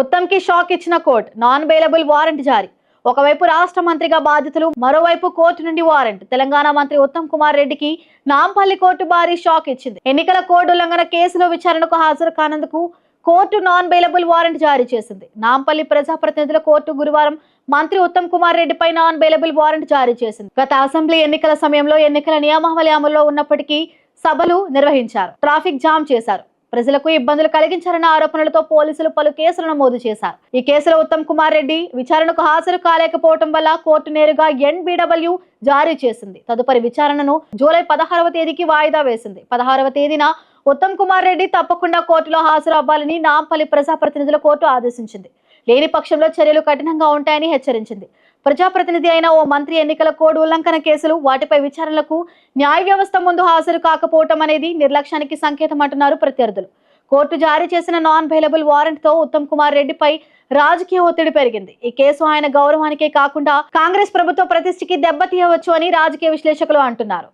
ఉత్తమ్కి shock ఇచ్చిన court. Non bailable warrant జారీ. ఒకవైపు రాష్ట్ర మంత్రిగా బాధ్యతలు మరోవైపు కోర్టు నుండి వారెంట్. తెలంగాణ మంత్రి ఉత్తమ్ కుమార్ రెడ్డికి నాంపల్లి కోర్టు భారీ షాక్ ఇచ్చింది. ఎన్నికల కోడ్ ఉల్లంఘన కేసులో విచారణకు హాజరు కానందుకు కోర్టు నాన్ బెయిలబుల్ వారెంట్ జారీ చేసింది. నాంపల్లి ప్రజాప్రతినిధుల కోర్టు గురువారం మంత్రి ఉత్తమ్ కుమార్ రెడ్డిపై నాన్ బెయిలబుల్ వారెంట్ జారీ చేసింది. గత అసెంబ్లీ ఎన్నికల సమయంలో ఎన్నికల నియమావళి అమల్లో ఉన్నప్పటికీ సభలు నిర్వహించారు. ట్రాఫిక్ జామ్ చేశారు. ప్రజలకు ఇబ్బందులు కలిగించారన్న ఆరోపణలతో పోలీసులు పలు కేసులు నమోదు చేశారు. ఈ కేసులో ఉత్తమ్ కుమార్ రెడ్డి విచారణకు హాజరు కాలేకపోవడం వల్ల కోర్టు నేరుగా ఎన్బిడబ్ల్యూ జారీ చేసింది. తదుపరి విచారణను జూలై పదహారవ తేదీకి వాయిదా వేసింది. పదహారవ తేదీన ఉత్తమ్ కుమార్ రెడ్డి తప్పకుండా కోర్టులో హాజరు అవ్వాలని నాంపల్లి ప్రజాప్రతినిధుల కోర్టు ఆదేశించింది. లేని పక్షంలో చర్యలు కఠినంగా ఉంటాయని హెచ్చరించింది. ప్రజాప్రతినిధి అయిన ఓ మంత్రి ఎన్నికల కోడ్ ఉల్లంఘన కేసులు వాటిపై విచారణలకు న్యాయ వ్యవస్థ ముందు హాజరు కాకపోవటం అనేది నిర్లక్ష్యానికి సంకేతం అంటున్నారు ప్రత్యర్థులు. కోర్టు జారీ చేసిన నాన్ బెయిలబుల్ వారెంట్తో ఉత్తమ్ కుమార్ రెడ్డిపై రాజకీయ ఒత్తిడి పెరిగింది. ఈ కేసు ఆయన గౌరవానికే కాకుండా కాంగ్రెస్ ప్రభుత్వ ప్రతిష్టకి దెబ్బతీయవచ్చు అని రాజకీయ విశ్లేషకులు అంటున్నారు.